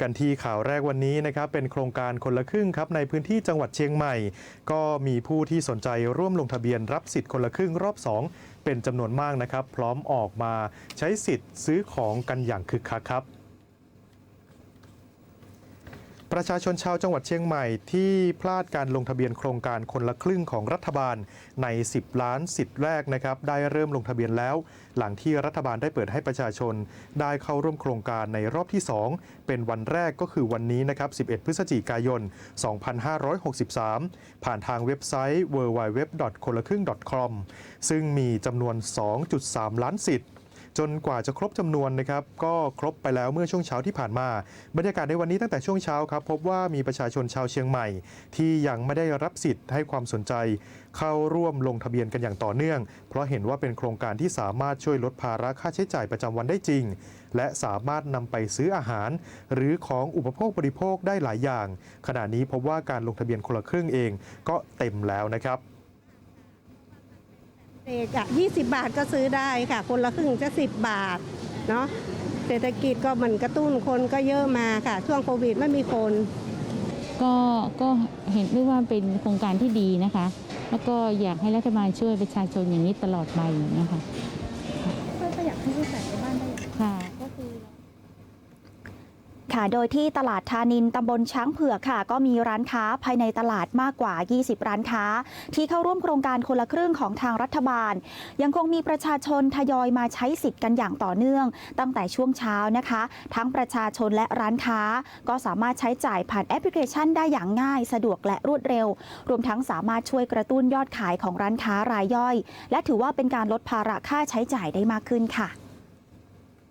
กันที่ข่าวแรกวันนี้นะครับเป็นโครงการคนละครึ่งครับในพื้นที่จังหวัดเชียงใหม่ ก็มีผู้ที่สนใจร่วมลงทะเบียนรับสิทธิ์คนละครึ่งรอบ 2 เป็นจำนวนมากนะครับ พร้อมออกมาใช้สิทธิ์ซื้อของกันอย่างคึกคักครับ ประชาชนชาวจังหวัดเชียงใหม่ที่พลาดการลงทะเบียนโครงการคนละครึ่งของรัฐบาลใน 10 ล้านสิทธิ์แรกนะครับได้เริ่มลงทะเบียนแล้ว หลังที่รัฐบาลได้เปิดให้ประชาชน ได้เข้าร่วมโครงการในรอบที่ 2 เป็นวันแรกก็คือวันนี้นะครับ 11 พฤศจิกายน 2563 ผ่านทางเว็บไซต์ www. คนละครึ่ง .com ซึ่งมีจำนวน 2.3 ล้านสิทธิ์ จนกว่าจะครบจำนวนนะครับก็ครบไปแล้วเมื่อช่วงเช้าที่ผ่านมา บรรยากาศในวันนี้ตั้งแต่ช่วงเช้าครับพบว่ามีประชาชนชาวเชียงใหม่ ที่ยังไม่ได้รับสิทธิ์ให้ความสนใจ เข้าร่วมลงทะเบียนกันอย่างต่อเนื่อง เพราะเห็นว่าเป็นโครงการที่สามารถช่วยลดภาระค่าใช้จ่ายประจำวันได้จริง และสามารถนำไปซื้ออาหาร หรือของอุปโภคบริโภคได้หลายอย่าง ขณะนี้พบว่าการลงทะเบียนคนละครึ่งเองก็เต็มแล้วนะครับ เด็กอะ20 บาทก็ซื้อได้ค่ะ คนละครึ่งจะ 10 บาทเนาะเศรษฐกิจก็เหมือนกระตุ้นคนก็เยอะมาค่ะ ช่วงโควิดไม่มีคน ก็ก็เห็นด้ว่าเป็นโครงการที่ดีนะคะ แล้วก็อยากให้รัฐบาลช่วยประชาชนอย่างนี้ตลอดไปนะคะ ช่วยประหยัดค่าใช้จ่ายในบ้านได้อย่างไร ค่ะก็คือ ค่ะ โดยที่ตลาดธานินตำบลช้างเผือกค่ะ ก็มีร้านค้าภายในตลาดมากกว่า 20 ร้านค้า ที่เข้าร่วมโครงการคนละครึ่งของทางรัฐบาล ยังคงมีประชาชนทยอยมาใช้สิทธิ์กันอย่างต่อเนื่อง ตั้งแต่ช่วงเช้านะคะ ทั้งประชาชนและร้านค้า ก็สามารถใช้จ่ายผ่านแอปพลิเคชันได้อย่างง่าย สะดวกและรวดเร็ว รวมทั้งสามารถช่วยกระตุ้นยอดขายของร้านค้ารายย่อย และถือว่าเป็นการลดภาระค่าใช้จ่ายได้มากขึ้นค่ะ